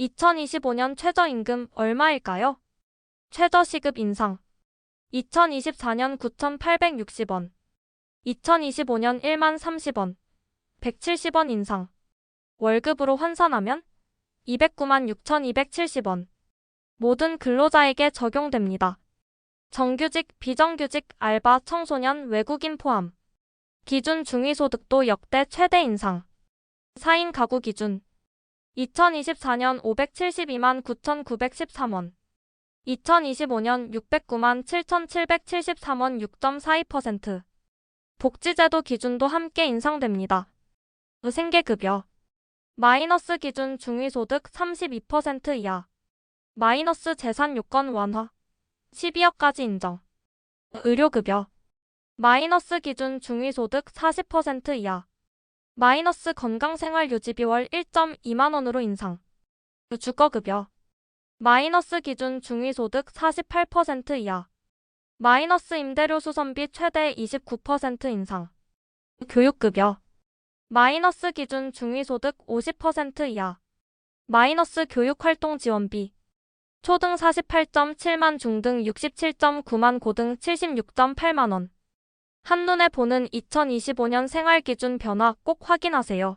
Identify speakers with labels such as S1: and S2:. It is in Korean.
S1: 2025년 최저임금 얼마일까요? 최저시급 인상. 2024년 9,860원. 2025년 1만 30원. 170원 인상. 월급으로 환산하면 209만 6,270원. 모든 근로자에게 적용됩니다. 정규직, 비정규직, 알바, 청소년, 외국인 포함. 기준 중위소득도 역대 최대 인상. 4인 가구 기준. 2024년 572만 9,913원. 2025년 609만 7,773원 6.42%. 복지제도 기준도 함께 인상됩니다. 생계급여. 마이너스 기준 중위소득 32% 이하. 마이너스 재산 요건 완화. 12억까지 인정. 의료급여. 마이너스 기준 중위소득 40% 이하. 마이너스 건강생활유지비 월 1.2만원으로 인상. 주거급여. 마이너스 기준 중위소득 48% 이하. 마이너스 임대료 수선비 최대 29% 인상. 교육급여. 마이너스 기준 중위소득 50% 이하. 마이너스 교육활동 지원비. 초등 48.7만 중등 67.9만 고등 76.8만 원. 한눈에 보는 2025년 생활기준 변화 꼭 확인하세요.